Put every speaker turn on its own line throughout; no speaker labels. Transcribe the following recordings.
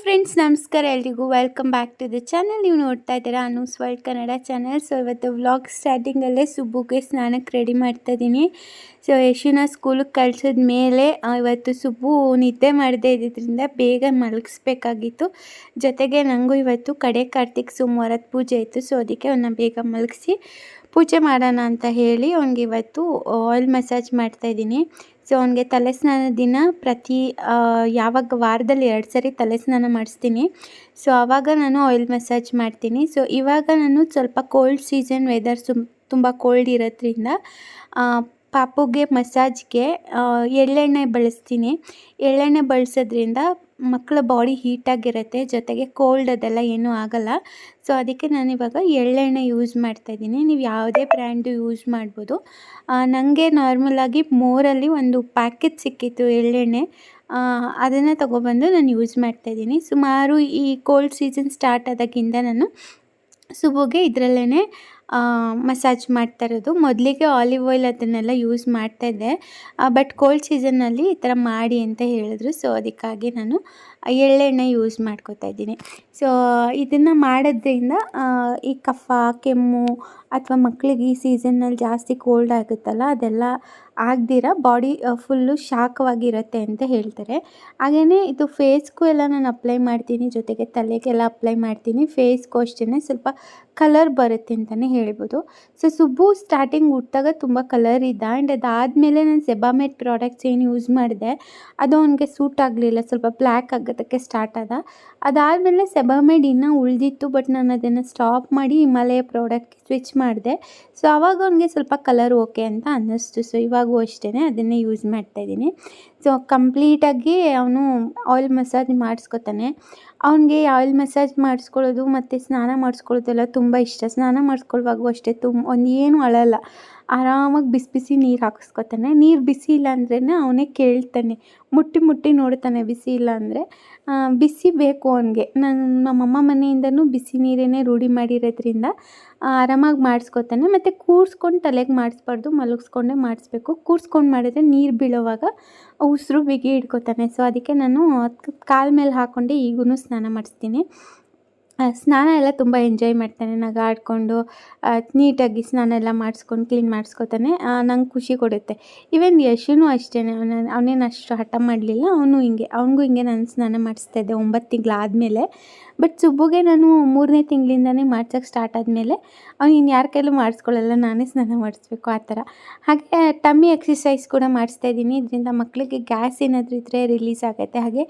Friends ನಮಸ್ಕಾರ ಎಲ್ರಿಗೂ. Welcome back to the channel ನೀವು ನೋಡ್ತಾ ಇದ್ದೀರಾ Anu's world Kannada channel so ಇವತ್ತು ವ್ಲಾಗ್ ಸ್ಟಾರ್ಟಿಂಗಲ್ಲೇ ಸುಬ್ಬುಗೆ ಸ್ನಾನಕ್ಕೆ ರೆಡಿ ಮಾಡ್ತಾ ಇದ್ದೀನಿ ಸೊ ಯಶುನ ಸ್ಕೂಲಿಗೆ ಕಳ್ಸಿದ ಮೇಲೆ ಇವತ್ತು ಸುಬ್ಬು ನಿದ್ದೆ ಮಾಡದೇ ಇದ್ದಿದ್ದರಿಂದ ಬೇಗ ಮಲಗಿಸ್ಬೇಕಾಗಿತ್ತು. ಜೊತೆಗೆ ನನಗೂ ಇವತ್ತು ಕಡೆ ಕಾರ್ತಿಕ್ ಸೋಮವಾರದ ಪೂಜೆ ಇತ್ತು. ಸೊ ಅದಕ್ಕೆ ಅವನ್ನ ಬೇಗ ಮಲಗಿಸಿ ಪೂಜೆ ಮಾಡೋಣ ಅಂತ ಹೇಳಿ ಅವ್ನಿಗೆ ಇವತ್ತು ಆಯಿಲ್ ಮಸಾಜ್ ಮಾಡ್ತಾ ಇದ್ದೀನಿ. ಸೊ ಅವನಿಗೆ ತಲೆ ಸ್ನಾನ ದಿನ ಪ್ರತಿ ಯಾವಾಗ ವಾರದಲ್ಲಿ ಎರಡು ಸರಿ ತಲೆ ಸ್ನಾನ ಮಾಡಿಸ್ತೀನಿ. ಸೊ ಆವಾಗ ನಾನು ಆಯಿಲ್ ಮಸಾಜ್ ಮಾಡ್ತೀನಿ. ಸೊ ಇವಾಗ ನಾನು ಸ್ವಲ್ಪ ಕೋಲ್ಡ್ ಸೀಸನ್ ವೆದರ್ ತುಂಬ ಕೋಲ್ಡ್ ಇರೋದ್ರಿಂದ ಪಾಪುಗೆ ಮಸಾಜ್ಗೆ ಎಳ್ಳೆಣ್ಣೆ ಬಳಸ್ತೀನಿ. ಎಳ್ಳೆಣ್ಣೆ ಬಳಸೋದ್ರಿಂದ ಮಕ್ಕಳ ಬಾಡಿ ಹೀಟಾಗಿರುತ್ತೆ ಜೊತೆಗೆ ಕೋಲ್ಡ್ ಅದೆಲ್ಲ ಏನೂ ಆಗಲ್ಲ. ಸೊ ಅದಕ್ಕೆ ನಾನು ಇವಾಗ ಎಳ್ಳೆಣ್ಣೆ ಯೂಸ್ ಮಾಡ್ತಾ ಇದ್ದೀನಿ. ನೀವು ಯಾವುದೇ ಬ್ರ್ಯಾಂಡು ಯೂಸ್ ಮಾಡ್ಬೋದು. ನನಗೆ ನಾರ್ಮಲಾಗಿ ಮೋರಲ್ಲಿ ಒಂದು ಪ್ಯಾಕೆಟ್ ಸಿಕ್ಕಿತ್ತು ಎಳ್ಳೆಣ್ಣೆ. ಅದನ್ನು ತೊಗೊಬಂದು ನಾನು ಯೂಸ್ ಮಾಡ್ತಾಯಿದ್ದೀನಿ ಸುಮಾರು ಈ ಕೋಲ್ಡ್ ಸೀಸನ್ ಸ್ಟಾರ್ಟ್ ಆದಾಗಿಂದ ನಾನು ಸುಬುಗೆ ಇದರಲ್ಲೇ ಮಸಾಜ್ ಮಾಡ್ತಾ ಇರೋದು. ಮೊದಲಿಗೆ ಆಲಿವ್ ಆಯಿಲ್ ಅದನ್ನೆಲ್ಲ ಯೂಸ್ ಮಾಡ್ತಾ ಇದ್ದೆ. ಬಟ್ ಕೋಲ್ಡ್ ಸೀಸನ್ನಲ್ಲಿ ಈ ಥರ ಮಾಡಿ ಅಂತ ಹೇಳಿದ್ರು. ಸೊ ಅದಕ್ಕಾಗಿ ನಾನು ಎಳ್ಳೆಣ್ಣೆ ಯೂಸ್ ಮಾಡ್ಕೋತಾ ಇದ್ದೀನಿ. ಸೊ ಇದನ್ನು ಮಾಡೋದ್ರಿಂದ ಈ ಕಫ, ಕೆಮ್ಮು ಅಥವಾ ಮಕ್ಕಳಿಗೆ ಈ ಸೀಸನ್ನಲ್ಲಿ ಜಾಸ್ತಿ ಕೋಲ್ಡ್ ಆಗುತ್ತಲ್ಲ, ಅದೆಲ್ಲ ಆಗದಿರ ಬಾಡಿ ಫುಲ್ಲು ಶಾಖವಾಗಿರುತ್ತೆ ಅಂತ ಹೇಳ್ತಾರೆ. ಹಾಗೆಯೇ ಇದು ಫೇಸ್ಗೂ ಎಲ್ಲ ನಾನು ಅಪ್ಲೈ ಮಾಡ್ತೀನಿ. ಜೊತೆಗೆ ತಲೆಗೆಲ್ಲ ಅಪ್ಲೈ ಮಾಡ್ತೀನಿ. ಫೇಸ್ಗೂ ಅಷ್ಟೇ ಸ್ವಲ್ಪ ಕಲರ್ ಬರುತ್ತೆ ಅಂತಲೇ ಹೇಳ್ಬೋದು. ಸೊ ಸುಬ್ಬು ಸ್ಟಾರ್ಟಿಂಗ್ ಹುಟ್ಟಾಗ ತುಂಬ ಕಲರ್ ಇದ್ದ ಆ್ಯಂಡ್ ಅದಾದಮೇಲೆ ನಾನು ಸೆಬಾಮೆಟ್ ಪ್ರಾಡಕ್ಟ್ಸ್ ಏನು ಯೂಸ್ ಮಾಡಿದೆ, ಅದು ಅವನಿಗೆ ಸೂಟ್ ಆಗಲಿಲ್ಲ. ಸ್ವಲ್ಪ ಬ್ಲ್ಯಾಕ್ ಆಗೋದಕ್ಕೆ ಸ್ಟಾರ್ಟ್ ಆದ. ಅದಾದಮೇಲೆ ಸೆಬಾಮೆಡ್ ಇನ್ನೂ ಉಳಿದಿತ್ತು ಬಟ್ ನಾನು ಅದನ್ನು ಸ್ಟಾಪ್ ಮಾಡಿ ಹಿಮಾಲಯ ಪ್ರಾಡಕ್ಟ್ ಸ್ವಿಚ್ ಮಾಡಿದೆ. ಸೊ ಆವಾಗ ಅವನಿಗೆ ಸ್ವಲ್ಪ ಕಲರ್ ಓಕೆ ಅಂತ ಅನ್ನಿಸ್ತು. ಸೊ ಇವಾಗೂ ಅಷ್ಟೇ ಅದನ್ನೇ ಯೂಸ್ ಮಾಡ್ತಾಯಿದ್ದೀನಿ ಸೊ ಕಂಪ್ಲೀಟಾಗಿ ಅವನು ಆಯಿಲ್ ಮಸಾಜ್ ಮಾಡಿಸ್ಕೊತಾನೆ. ಅವನಿಗೆ ಆಯಿಲ್ ಮಸಾಜ್ ಮಾಡಿಸ್ಕೊಳ್ಳೋದು ಮತ್ತು ಸ್ನಾನ ಮಾಡಿಸ್ಕೊಳ್ಳೋದೆಲ್ಲ ತುಂಬ ಇಷ್ಟ. ಸ್ನಾನ ಮಾಡಿಸ್ಕೊಳ್ಳುವಾಗೂ ಅಷ್ಟೇ. ತುಂಬ ಒಂದು ಏನು ಅಳಲ್ಲ. ಆರಾಮಾಗಿ ಬಿಸಿ ಬಿಸಿ ನೀರು ಹಾಕಿಸ್ಕೊತಾನೆ. ನೀರು ಬಿಸಿ ಇಲ್ಲ ಅಂದ್ರೇ ಅವನೇ ಕೇಳ್ತಾನೆ. ಮುಟ್ಟಿ ಮುಟ್ಟಿ ನೋಡ್ತಾನೆ ಬಿಸಿ ಇಲ್ಲ ಅಂದರೆ. ಬಿಸಿ ಬೇಕು ಅವನಿಗೆ. ನಾನು, ನಮ್ಮಮ್ಮ ಮನೆಯಿಂದನೂ ಬಿಸಿ ನೀರೇ ರೂಢಿ ಮಾಡಿರೋದ್ರಿಂದ ಆರಾಮಾಗಿ ಮಾಡಿಸ್ಕೊತಾನೆ. ಮತ್ತು ಕೂರ್ಸ್ಕೊಂಡು ತಲೆಗೆ ಮಾಡಿಸ್ಬಾರ್ದು, ಮಲಗಿಸ್ಕೊಂಡೇ ಮಾಡಿಸ್ಬೇಕು. ಕೂರಿಸ್ಕೊಂಡು ಮಾಡಿದ್ರೆ ನೀರು ಬೀಳೋವಾಗ ಉಸಿರು ಬಿಗಿ ಹಿಡ್ಕೊತಾನೆ. ಸೊ ಅದಕ್ಕೆ ನಾನು ಕಾಲ ಮೇಲೆ ಹಾಕ್ಕೊಂಡೆ ಈಗೂ ಸ್ನಾನ ಮಾಡಿಸ್ತೀನಿ. ಸ್ನಾನ ಎಲ್ಲ ತುಂಬ ಎಂಜಾಯ್ ಮಾಡ್ತಾನೆ, ನಗಾಡ್ಕೊಂಡು ನೀಟಾಗಿ ಸ್ನಾನ ಎಲ್ಲ ಮಾಡಿಸ್ಕೊಂಡು ಕ್ಲೀನ್ ಮಾಡಿಸ್ಕೊತಾನೆ. ನಂಗೆ ಖುಷಿ ಕೊಡುತ್ತೆ. ಈವನ್ ಯಶುನೂ ಅಷ್ಟೇ ಅವನೇನು ಅಷ್ಟು ಹಠ ಮಾಡಲಿಲ್ಲ, ಅವನು ಹಿಂಗೆ, ಅವನಿಗೂ ಹಿಂಗೆ ನಾನು ಸ್ನಾನ ಮಾಡಿಸ್ತಾ ಇದ್ದೆ ಒಂಬತ್ತು ತಿಂಗಳಾದಮೇಲೆ. ಬಟ್ ಸುಬ್ಬುಗೆ ನಾನು ಮೂರನೇ ತಿಂಗಳಿಂದನೇ ಮಾಡ್ಸೋಕ್ಕೆ ಸ್ಟಾರ್ಟ್ ಆದಮೇಲೆ, ಅವ್ನು ಇನ್ನು ಯಾರ ಕೈಲೂ ಮಾಡಿಸ್ಕೊಳ್ಳಲ್ಲ ನಾನೇ ಸ್ನಾನ ಮಾಡಿಸ್ಬೇಕು ಆ ಥರ. ಹಾಗೆ ಟಮ್ಮಿ ಎಕ್ಸಸೈಸ್ ಕೂಡ ಮಾಡಿಸ್ತಾ ಇದ್ದೀನಿ. ಇದರಿಂದ ಮಕ್ಕಳಿಗೆ ಗ್ಯಾಸ್ ಏನಾದರೂ ಇದ್ದರೆ ರಿಲೀಸ್ ಆಗುತ್ತೆ. ಹಾಗೆ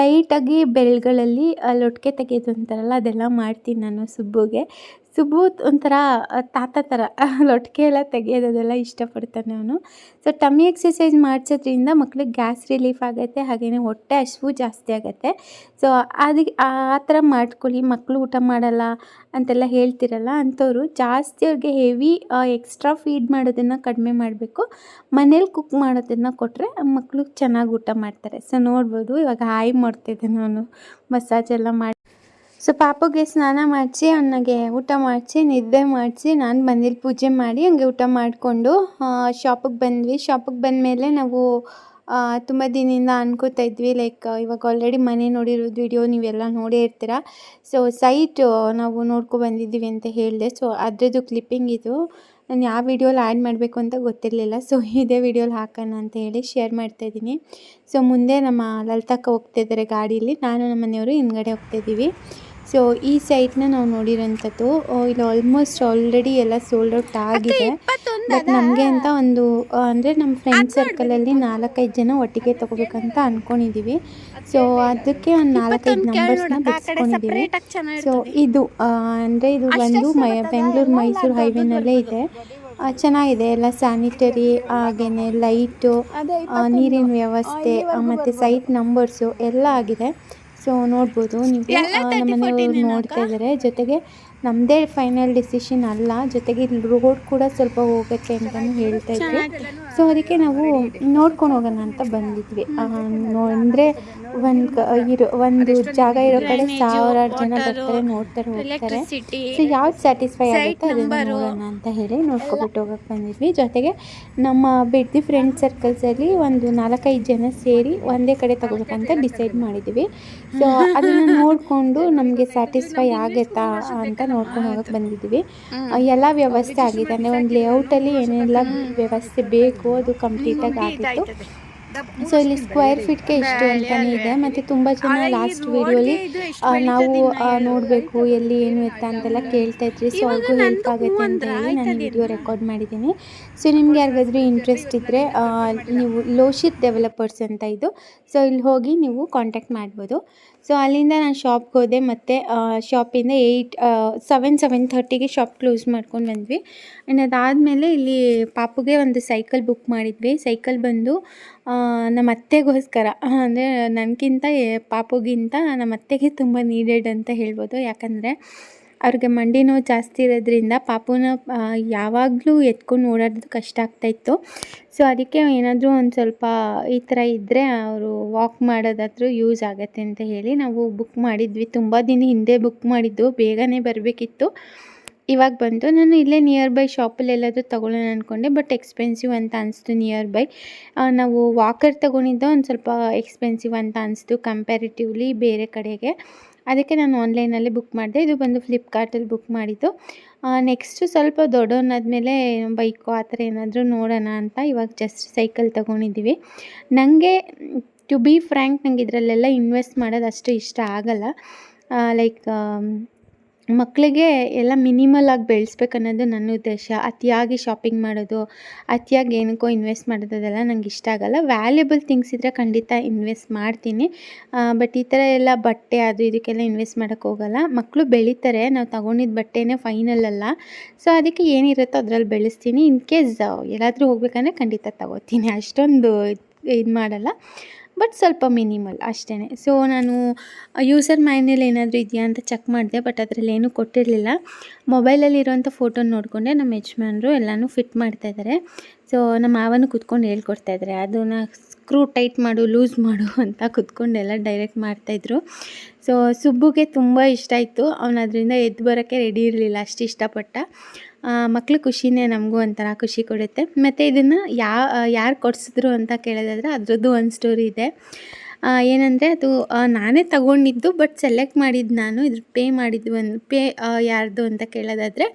ಲೈಟಾಗಿ ಬೆಳ್ಗಳಲ್ಲಿ ಲೊಟ್ಕೆ ತೆಗೆಯೋದು ಅಂತಾರಲ್ಲ, ಅದೆಲ್ಲ ಮಾಡ್ತೀನಿ ನಾನು ಸುಬ್ಬುಗೆ. ಸುಬ್ಬು ಒಂಥರ ತಾತ ಥರ ಲೊಟ್ಕೆ ಎಲ್ಲ ತೆಗೆಯೋದೆಲ್ಲ ಇಷ್ಟಪಡ್ತಾನೆ ಅವನು. ಸೊ ಟಮ್ಮಿ ಎಕ್ಸಸೈಸ್ ಮಾಡಿಸೋದ್ರಿಂದ ಮಕ್ಳಿಗೆ ಗ್ಯಾಸ್ ರಿಲೀಫ್ ಆಗುತ್ತೆ ಹಾಗೆಯೇ ಹೊಟ್ಟೆ ಹಸಿವು ಜಾಸ್ತಿ ಆಗುತ್ತೆ. ಸೊ ಅದಕ್ಕೆ ಆ ಥರ ಮಾಡ್ಕೊಳ್ಳಿ. ಮಕ್ಕಳು ಊಟ ಮಾಡಲ್ಲ ಅಂತೆಲ್ಲ ಹೇಳ್ತಿರಲ್ಲ ಅಂಥವ್ರು, ಜಾಸ್ತಿ ಅವ್ರಿಗೆ ಹೆವಿ ಎಕ್ಸ್ಟ್ರಾ ಫೀಡ್ ಮಾಡೋದನ್ನು ಕಡಿಮೆ ಮಾಡಬೇಕು. ಮನೇಲಿ ಕುಕ್ ಮಾಡೋದನ್ನು ಕೊಟ್ಟರೆ ಮಕ್ಕಳು ಚೆನ್ನಾಗಿ ಊಟ ಮಾಡ್ತಾರೆ. ಸೊ ನೋಡ್ಬೋದು, ಇವಾಗ ಹಾಯ್ ಮಾಡ್ತಿದ್ದೆ ನಾನು. ಮಸಾಜ್ ಎಲ್ಲ ಮಾಡಿ ಸೊ ಪಾಪುಗೆ ಸ್ನಾನ ಮಾಡಿಸಿ ಅವನಿಗೆ ಊಟ ಮಾಡಿಸಿ, ನಿದ್ದೆ ಮಾಡಿಸಿ, ನಾನು ಬಂದಿಲ್ಲಿ ಪೂಜೆ ಮಾಡಿ ಹಂಗೆ ಊಟ ಮಾಡಿಕೊಂಡು ಶಾಪಿಗೆ ಬಂದ್ವಿ. ಶಾಪಿಗೆ ಬಂದಮೇಲೆ ನಾವು ತುಂಬ ದಿನದಿಂದ ಅನ್ಕೋತಾ ಇದ್ವಿ. ಲೈಕ್ ಇವಾಗ ಆಲ್ರೆಡಿ ಮನೆ ನೋಡಿರೋದು ವಿಡಿಯೋ ನೀವೆಲ್ಲ ನೋಡೇ ಇರ್ತೀರ. ಸೊ ಸೈಟ್ ನಾವು ನೋಡ್ಕೊ ಬಂದಿದ್ದೀವಿ ಅಂತ ಹೇಳಿದೆ. ಸೊ ಅದ್ರದ್ದು ಕ್ಲಿಪ್ಪಿಂಗ್ ಇದು. ನಾನು ಯಾವ ವಿಡಿಯೋಲಿ ಆ್ಯಡ್ ಮಾಡಬೇಕು ಅಂತ ಗೊತ್ತಿರಲಿಲ್ಲ. ಸೊ ಇದೇ ವಿಡಿಯೋಲಿ ಹಾಕೋಣ ಅಂತ ಹೇಳಿ ಶೇರ್ ಮಾಡ್ತಾಯಿದ್ದೀನಿ ಸೊ ಮುಂದೆ ನಮ್ಮ ಲಲಿತಕ್ಕ ಹೋಗ್ತಾಯಿದ್ದಾರೆ ಗಾಡೀಲಿ. ನಾನು ನಮ್ಮ ಮನೆಯವರು ಹಿಂದ್ಗಡೆ ಹೋಗ್ತಾಯಿದ್ದೀವಿ ಸೊ ಈ ಸೈಟ್ನ ನಾವು ನೋಡಿರೋಂಥದ್ದು ಇಲ್ಲಿ ಆಲ್ಮೋಸ್ಟ್ ಆಲ್ರೆಡಿ ಎಲ್ಲ ಸೋಲ್ಡ್ ಔಟ್ ಆಗಿದೆ. ಬಟ್ ನಮಗೆ ಅಂತ ಒಂದು ಅಂದರೆ ನಮ್ಮ ಫ್ರೆಂಡ್ ಸರ್ಕಲಲ್ಲಿ ನಾಲ್ಕೈದು ಜನ ಒಟ್ಟಿಗೆ ತೊಗೋಬೇಕಂತ ಅಂದ್ಕೊಂಡಿದ್ದೀವಿ ಸೊ ಅದಕ್ಕೆ ಒಂದು ನಾಲ್ಕೈದು ನಂಬರ್ಸ್ನ ಬಿಡಿಸ್ಕೊಂಡಿದ್ದೀವಿ ಸೊ ಇದು ಅಂದರೆ ಇದು ಒಂದು ಮೈ ಬೆಂಗಳೂರು ಮೈಸೂರು ಹೈವೇನಲ್ಲೇ ಇದೆ. ಚೆನ್ನಾಗಿದೆ. ಎಲ್ಲ ಸ್ಯಾನಿಟರಿ ಹಾಗೆಯೇ ಲೈಟು ನೀರಿನ ವ್ಯವಸ್ಥೆ ಮತ್ತು ಸೈಟ್ ನಂಬರ್ಸು ಎಲ್ಲ ಆಗಿದೆ. ಸೊ ನೋಡ್ಬೋದು ನೀವು ನಮ್ಮ ಮನೆಯವರು ನೋಡ್ತಾ ಇದ್ದಾರೆ ಜೊತೆಗೆ ನಮ್ಮದೇ ಫೈನಲ್ ಡಿಸಿಷನ್ ಅಲ್ಲ ಜೊತೆಗೆ ಇಲ್ಲಿ ರೋಡ್ ಕೂಡ ಸ್ವಲ್ಪ ಹೋಗುತ್ತೆ ಅಂತಲೂ ಹೇಳ್ತಾ ಇದ್ವಿ ಸೊ ಅದಕ್ಕೆ ನಾವು ನೋಡ್ಕೊಂಡು ಹೋಗೋಣ ಅಂತ ಬಂದಿದ್ವಿ. ಅಂದರೆ ಒಂದು ಇರೋ ಒಂದು ಜಾಗ ಇರೋ ಕಡೆ ಸಾವಿರಾರು ಜನ ಬರ್ತಾರೆ ನೋಡ್ತಾರೆ ಹೋಗ್ತಾರೆ. ಸೊ ಯಾವ್ದು ಸ್ಯಾಟಿಸ್ಫೈ ಆಗುತ್ತೆ ಅದನ್ನು ನೋಡೋಣ ಅಂತ ಹೇಳಿ ನೋಡ್ಕೊಬಿಟ್ಟು ಹೋಗಕ್ಕೆ ಬಂದಿದ್ವಿ. ಜೊತೆಗೆ ನಮ್ಮ ಬಿಡ್ದಿ ಫ್ರೆಂಡ್ ಸರ್ಕಲ್ಸಲ್ಲಿ ಒಂದು ನಾಲ್ಕೈದು ಜನ ಸೇರಿ ಒಂದೇ ಕಡೆ ತಗೋಬೇಕಂತ ಡಿಸೈಡ್ ಮಾಡಿದ್ವಿ. ಸೊ ಅದನ್ನು ನೋಡಿಕೊಂಡು ನಮಗೆ ಸ್ಯಾಟಿಸ್ಫೈ ಆಗುತ್ತಾ ಅಂತ ನೋಡ್ಕೊಂಡು ಹೋಗಕ್ಕೆ ಬಂದಿದ್ವಿ ಎಲ್ಲ ವ್ಯವಸ್ಥೆ ಆಗಿದೆ. ಅಂದರೆ ಒಂದು ಲೇಔಟಲ್ಲಿ ಏನೆಲ್ಲ ವ್ಯವಸ್ಥೆ ಬೇಕು ಅದು ಕಂಪ್ಲೀಟಾಗಿ ಆಗಿತ್ತು. ಸೊ ಇಲ್ಲಿ ಸ್ಕ್ವೇರ್ ಫೀಟ್ಗೆ ಇಷ್ಟು ಅಂತಲೇ ಇದೆ. ಮತ್ತು ತುಂಬ ಜನ ಲಾಸ್ಟ್ ವೀಡಿಯೋಲಿ ನಾವು ನೋಡಬೇಕು ಎಲ್ಲಿ ಏನು ಎತ್ತ ಅಂತೆಲ್ಲ ಕೇಳ್ತಾ ಇದ್ರಿ. ಸೊ ಅವ್ರಿಗೂ ಹೆಲ್ಪ್ ಆಗುತ್ತೆ ಅಂತ ಹೇಳಿ ನಾನು ವಿಡಿಯೋ ರೆಕಾರ್ಡ್ ಮಾಡಿದ್ದೀನಿ. ಸೊ ನಿಮ್ಗೆ ಯಾರಿಗಾದ್ರೂ ಇಂಟ್ರೆಸ್ಟ್ ಇದ್ದರೆ ನೀವು ಲೋಶಿತ್ ಡೆವಲಪರ್ಸ್ ಅಂತ ಇದು. ಸೊ ಇಲ್ಲಿ ಹೋಗಿ ನೀವು ಕಾಂಟ್ಯಾಕ್ಟ್ ಮಾಡ್ಬೋದು. ಸೊ ಅಲ್ಲಿಂದ ನಾನು ಶಾಪ್ಗೆ ಹೋದೆ. ಮತ್ತು ಶಾಪಿಂದ ಏಯ್ಟ್ ಸೆವೆನ್ ಸೆವೆನ್ ಥರ್ಟಿಗೆ ಶಾಪ್ ಕ್ಲೋಸ್ ಮಾಡ್ಕೊಂಡು ಬಂದ್ವಿ. ಆ್ಯಂಡ್ ಅದಾದಮೇಲೆ ಇಲ್ಲಿ ಪಾಪುಗೆ ಒಂದು ಸೈಕಲ್ ಬುಕ್ ಮಾಡಿದ್ವಿ. ಸೈಕಲ್ ಬಂದು ನಮ್ಮ ಅತ್ತೆಗೋಸ್ಕರ ಅಂದರೆ ನನಗಿಂತ ಪಾಪುಗಿಂತ ನಮ್ಮ ಅತ್ತೆಗೆ ತುಂಬ ನೀಡೆಡ್ ಅಂತ ಹೇಳ್ಬೋದು. ಯಾಕಂದರೆ, ಅವ್ರಿಗೆ ಮಂಡಿ ನೋವು ಜಾಸ್ತಿ ಇರೋದ್ರಿಂದ ಪಾಪುನ ಯಾವಾಗಲೂ ಎತ್ಕೊಂಡು ಓಡಾಡೋದು ಕಷ್ಟ ಆಗ್ತಾಯಿತ್ತು ಸೊ ಅದಕ್ಕೆ ಏನಾದರೂ ಒಂದು ಸ್ವಲ್ಪ ಈ ಥರ ಇದ್ದರೆ ಅವರು ವಾಕ್ ಮಾಡೋದಾದರೂ ಯೂಸ್ ಆಗುತ್ತೆ ಅಂತ ಹೇಳಿ ನಾವು ಬುಕ್ ಮಾಡಿದ್ವಿ. ತುಂಬ ದಿನ ಹಿಂದೆ ಬುಕ್ ಮಾಡಿದ್ದು. ಬೇಗನೆ ಬರಬೇಕಿತ್ತು. ಇವಾಗ ಬಂತು ನಾನು ಇಲ್ಲೇ ನಿಯರ್ ಬೈ ಶಾಪಲ್ಲಿ ಎಲ್ಲಾದರೂ ತೊಗೊಳ್ಳೋಣ ಅಂದ್ಕೊಂಡೆ ಬಟ್ ಎಕ್ಸ್ಪೆನ್ಸಿವ್ ಅಂತ ಅನಿಸ್ತು ನಿಯರ್ ಬೈ ನಾವು ವಾಕರ್ ತೊಗೊಂಡಿದ್ದು ಒಂದು ಸ್ವಲ್ಪ ಎಕ್ಸ್ಪೆನ್ಸಿವ್ ಅಂತ ಅನಿಸ್ತು ಕಂಪ್ಯಾರಿಟಿವ್ಲಿ ಬೇರೆ ಕಡೆಗೆ. ಅದಕ್ಕೆ ನಾನು ಆನ್ಲೈನಲ್ಲೇ ಬುಕ್ ಮಾಡಿದೆ. ಇದು ಬಂದು ಫ್ಲಿಪ್ಕಾರ್ಟಲ್ಲಿ ಬುಕ್ ಮಾಡಿದ್ದು. ನೆಕ್ಸ್ಟು ಸ್ವಲ್ಪ ದೊಡ್ಡವನಾದ್ಮೇಲೆ ಬೈಕು ಆ ಥರ ಏನಾದರೂ ನೋಡೋಣ ಅಂತ ಇವಾಗ ಜಸ್ಟ್ ಸೈಕಲ್ ತೊಗೊಂಡಿದ್ದೀವಿ. ನನಗೆ ಟು ಬಿ ಫ್ರ್ಯಾಂಕ್ ನಂಗೆ ಇದರಲ್ಲೆಲ್ಲ ಇನ್ವೆಸ್ಟ್ ಮಾಡೋದು ಅಷ್ಟು ಇಷ್ಟ ಆಗಲ್ಲ. ಲೈಕ್ ಮಕ್ಕಳಿಗೆ ಎಲ್ಲ ಮಿನಿಮಲ್ ಆಗಿ ಬೆಳೆಸ್ಬೇಕು ಅನ್ನೋದು ನನ್ನ ಉದ್ದೇಶ. ಅತಿಯಾಗಿ ಶಾಪಿಂಗ್ ಮಾಡೋದು, ಅತಿಯಾಗಿ ಏನಕ್ಕೋ ಇನ್ವೆಸ್ಟ್ ಮಾಡೋದು ಅದೆಲ್ಲ ನಂಗೆ ಇಷ್ಟ ಆಗಲ್ಲ. ವ್ಯಾಲ್ಯೂಬಲ್ ಥಿಂಗ್ಸ್ ಇದ್ದರೆ ಖಂಡಿತ ಇನ್ವೆಸ್ಟ್ ಮಾಡ್ತೀನಿ. ಬಟ್ ಈ ಥರ ಎಲ್ಲ ಬಟ್ಟೆ ಅದು ಇದಕ್ಕೆಲ್ಲ ಇನ್ವೆಸ್ಟ್ ಮಾಡೋಕ್ಕೆ ಹೋಗಲ್ಲ. ಮಕ್ಕಳು ಬೆಳೀತಾರೆ, ನಾವು ತಗೊಂಡಿದ್ದ ಬಟ್ಟೆನೇ ಫೈನಲ್ ಅಲ್ಲ. ಸೊ ಅದಕ್ಕೆ ಏನಿರುತ್ತೋ ಅದರಲ್ಲಿ ಬೆಳೆಸ್ತೀನಿ. ಇನ್ ಕೇಸ್ ಎಲ್ಲಾದರೂ ಹೋಗ್ಬೇಕಂದ್ರೆ ಖಂಡಿತ ತಗೋತೀನಿ. ಅಷ್ಟೊಂದು ಇದು ಮಾಡಲ್ಲ. ಬಟ್ ಸ್ವಲ್ಪ ಮಿನಿಮಲ್ ಅಷ್ಟೇ ಸೊ ನಾನು ಯೂಸರ್ ಮ್ಯಾನ್ಯಲ್ ಏನಾದರೂ ಇದೆಯಾ ಅಂತ ಚೆಕ್ ಮಾಡಿದೆ ಬಟ್ ಅದರಲ್ಲಿ ಏನೂ ಕೊಟ್ಟಿರಲಿಲ್ಲ. ಮೊಬೈಲಲ್ಲಿರೋಂಥ ಫೋಟೋ ನೋಡಿಕೊಂಡೆ, ನಮ್ಮ ಯಜಮಾನರು ಎಲ್ಲನೂ ಫಿಟ್ ಮಾಡ್ತಾಯಿದ್ದಾರೆ ಸೊ ನಮ್ಮ ಮಾವನು ಕುತ್ಕೊಂಡು ಹೇಳ್ಕೊಡ್ತಾ ಅದನ್ನು ಅದನ್ನ ಸ್ಕ್ರೂ ಟೈಟ್ ಮಾಡು ಲೂಸ್ ಮಾಡು ಅಂತ ಕುತ್ಕೊಂಡೆಲ್ಲ ಡೈರೆಕ್ಟ್ ಮಾಡ್ತಾಯಿದ್ರು ಸೊ ಸುಬ್ಬುಗೆ ತುಂಬ ಇಷ್ಟ ಇತ್ತು ಅವನು ಅದರಿಂದ ಎದ್ದು ಬರೋಕ್ಕೆ ರೆಡಿ ಇರಲಿಲ್ಲ, ಅಷ್ಟು ಇಷ್ಟಪಟ್ಟ. ಮಕ್ಳು ಖುಷಿನೇ ನಮಗೂ ಒಂಥರ ಖುಷಿ ಕೊಡುತ್ತೆ. ಮತ್ತು ಇದನ್ನು ಯಾ, ಯಾರು ಕೊಡಿಸಿದ್ರು ಅಂತ ಕೇಳೋದಾದ್ರೆ ಅದರದ್ದು ಒಂದು ಸ್ಟೋರಿ ಇದೆ. ಏನಂದರೆ ಅದು ನಾನೇ ತಗೊಂಡಿದ್ದು ಬಟ್ ಸೆಲೆಕ್ಟ್ ಮಾಡಿದ್ದು ನಾನು, ಇದ್ರ ಪೇ ಮಾಡಿದ್ದು ಒಂದು ಪೇ ಯಾರ್ದು ಅಂತ ಕೇಳೋದಾದರೆ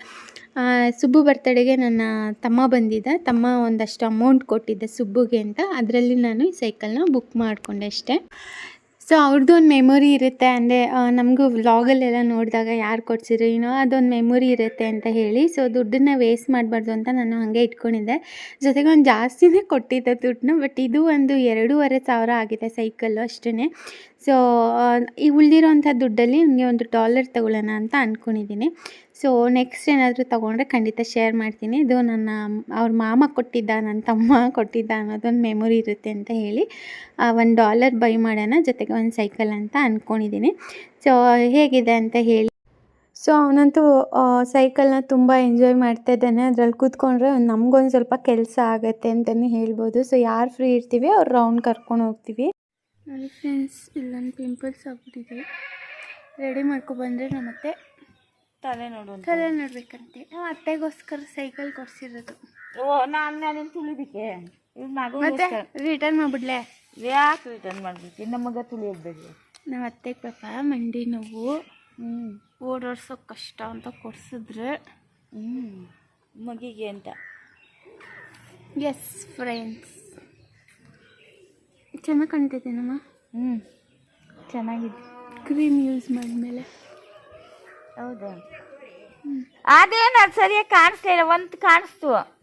ಸುಬ್ಬು ಬರ್ತಡೆಗೆ ನನ್ನ ತಮ್ಮ ಬಂದಿದ್ದ. ತಮ್ಮ ಒಂದಷ್ಟು ಅಮೌಂಟ್ ಕೊಟ್ಟಿದ್ದೆ ಸುಬ್ಬುಗೆ ಅಂತ. ಅದರಲ್ಲಿ ನಾನು ಈ ಸೈಕಲ್ನ ಬುಕ್ ಮಾಡಿಕೊಂಡೆ ಅಷ್ಟೇ. ಸೊ ಅವ್ರದ್ದು ಒಂದು ಮೆಮೊರಿ ಇರುತ್ತೆ. ಅಂದರೆ ನಮಗೂ ವ್ಲಾಗಲ್ಲೆಲ್ಲ ನೋಡಿದಾಗ ಯಾರು ಕೊಡ್ಸಿದ್ರು ಏನೋ ಅದೊಂದು ಮೆಮೊರಿ ಇರುತ್ತೆ ಅಂತ ಹೇಳಿ. ಸೊ ದುಡ್ಡನ್ನ ವೇಸ್ಟ್ ಮಾಡಬಾರ್ದು ಅಂತ ನಾನು ಹಾಗೆ ಇಟ್ಕೊಂಡಿದ್ದೆ. ಜೊತೆಗೆ ಒಂದು ಜಾಸ್ತಿನೇ ಕೊಟ್ಟಿದ್ದೆ ದುಡ್ಡನ್ನ ಬಟ್ ಇದು ಒಂದು ಎರಡೂವರೆ ಸಾವಿರ ಆಗಿದೆ ಸೈಕಲ್ಲು ಅಷ್ಟೇ ಸೊ ಈ ಉಳಿದಿರೋಂಥ ದುಡ್ಡಲ್ಲಿ ನನಗೆ ಒಂದು ಡಾಲರ್ ತಗೊಳ್ಳೋಣ ಅಂತ ಅಂದ್ಕೊಂಡಿದ್ದೀನಿ ಸೊ ನೆಕ್ಸ್ಟ್ ಏನಾದರೂ ತೊಗೊಂಡ್ರೆ ಖಂಡಿತ ಶೇರ್ ಮಾಡ್ತೀನಿ. ಇದು ನನ್ನ ಅವ್ರ ಮಾಮ ಕೊಟ್ಟಿದ್ದ ನನ್ನ ತಮ್ಮ ಕೊಟ್ಟಿದ್ದ ಅನ್ನೋದೊಂದು ಮೆಮೊರಿ ಇರುತ್ತೆ ಅಂತ ಹೇಳಿ. ಒಂದು ಡಾಲರ್ ಬೈ ಮಾಡೋಣ ಜೊತೆಗೆ ಒಂದು ಸೈಕಲ್ ಅಂತ ಅಂದ್ಕೊಂಡಿದ್ದೀನಿ ಸೊ ಹೇಗಿದೆ ಅಂತ ಹೇಳಿ. ಸೊ ಅವನಂತೂ ಸೈಕಲ್ನ ತುಂಬ ಎಂಜಾಯ್ ಮಾಡ್ತಾ ಇದ್ದಾನೆ. ಅದ್ರಲ್ಲಿ ಕೂತ್ಕೊಂಡ್ರೆ ನಮಗೊಂದು ಸ್ವಲ್ಪ ಕೆಲಸ ಆಗುತ್ತೆ ಅಂತಲೇ ಹೇಳ್ಬೋದು. ಸೊ ಯಾರು ಫ್ರೀ ಇರ್ತೀವಿ ಅವ್ರು ರೌಂಡ್ ಕರ್ಕೊಂಡು ಹೋಗ್ತೀವಿ. ನೋಡಿ ಫ್ರೆಂಡ್ಸ್ ಇಲ್ಲೊಂದು ಪಿಂಪಲ್ಸ್ ಆಗ್ಬಿಟ್ಟಿದೆ. ರೆಡಿ ಮಾಡ್ಕೊಬಂದರೆ ನಮ್ಮ ಅತ್ತೆ
ತಲೆ ನೋಡು.
ತಲೆ ನೋಡ್ಬೇಕಂತೆ. ನಮ್ಮ ಅತ್ತೆಗೋಸ್ಕರ ಸೈಕಲ್ ಕೊಡ್ಸಿರೋದು.
ಓ ನಾನು ನಾನೇನು ತುಳಿದಿಕ್ಕೆ? ಇದು ಮಗು
ಮತ್ತೆ ರಿಟರ್ನ್ ಮಾಡ್ಬಿಡ್ಲೆ?
ಯಾಕೆ ರಿಟರ್ನ್ ಮಾಡ್ಬೇಕು? ನಮಗೆ ತುಳಿಯೋದು ಬೇಕು
ನಮ್ಮ ಅತ್ತೆ ಪಾಪ ಮಂಡಿ ನೋವು.
ಹ್ಞೂ
ಓಡಾಡ್ಸೋಕೆ ಕಷ್ಟ ಅಂತ ಕೊಡ್ಸಿದ್ರೆ.
ಹ್ಞೂ ಮಗಿಗೆ ಅಂತ.
ಎಸ್ ಫ್ರೆಂಡ್ಸ್ ಚೆನ್ನಾಗಿ ಕಾಣ್ತಿದ್ದೀನಮ್ಮ
ಹ್ಞೂ ಚೆನ್ನಾಗಿದೆ.
ಕ್ರೀಮ್ ಯೂಸ್ ಮಾಡಿದ್ಮೇಲೆ.
ಹೌದಾ? ಅದೇನು ಅದು ಸರಿಯಾಗಿ ಕಾಣಿಸ್ಲಿಲ್ಲ ಒಂದು ಕಾಣಿಸ್ತು.